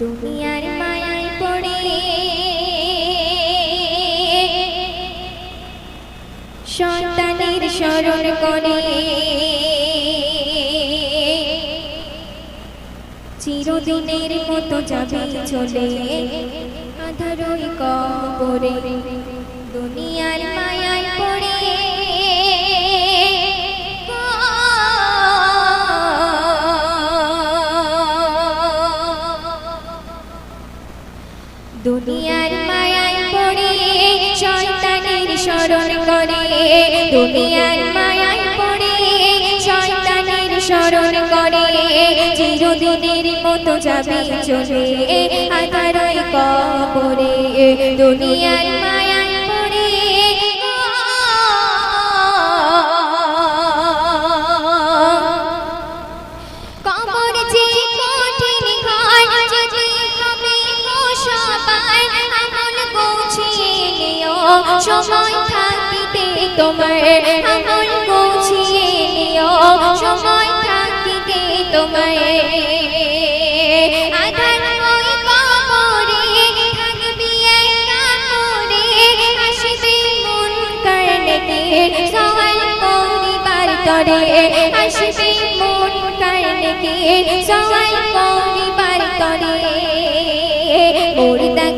দুনিয়ার মায়ায় পড়ে। সন্তানের স্মরণ করে। চিরদিনের মতো যাবে চলে। আধারই কবরে। দুনিয়ার মায়ায় দুনিয়ার মায়ায় পড়ে শয়তানের স্মরণ করে দুনিয়ার মায়ায় পড়ে শয়তানের স্মরণ করে চিরদিনের মতো যাবে চলে আধারই কবরে। দুনিয়ার মায়ায় সময় থাকিতে তোমার আমল গুছিয়ে নিও। সময় থাকিতে তোমার করে। মন কারণে সওয়াল সওয়াল করিবার তরে মুর্দাকে প্রশ্ন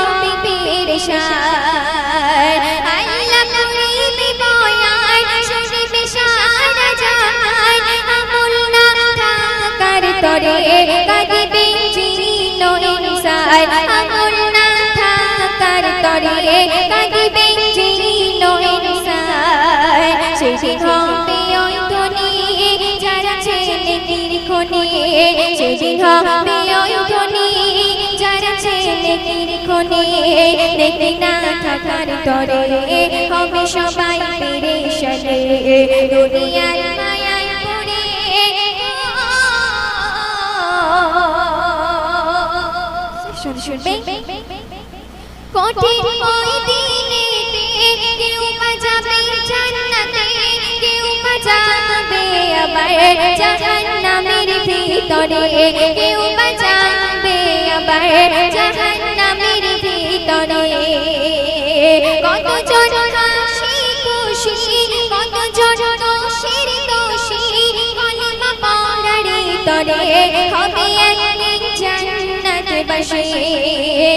তরে কাঁদিবে জীর্ণ ইনসান আমল না থাকার তরে কাঁদিবে জীর্ণ ইনসান সেদিন হবে ওই ধনী যারা ছেলে নির্খনে সেদিন হবে ওই ধনী যারা ছেলে নির্খনে দেখতে না থাকার তরে হবে সবাই পেরেশানে। দুনিয়ার শুনবে? কঠিন ওই দিনেতে কেউ বাজাবে জান্নাতে কেউ বাজাবে আবার জাহান্নামের ভিতরে কেউ বাজাবে আবার জাহান্নামের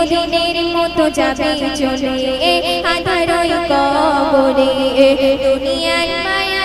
চিরদিনের মতো যাবে চলে আধারই কবরে। দুনিয়ার মায়া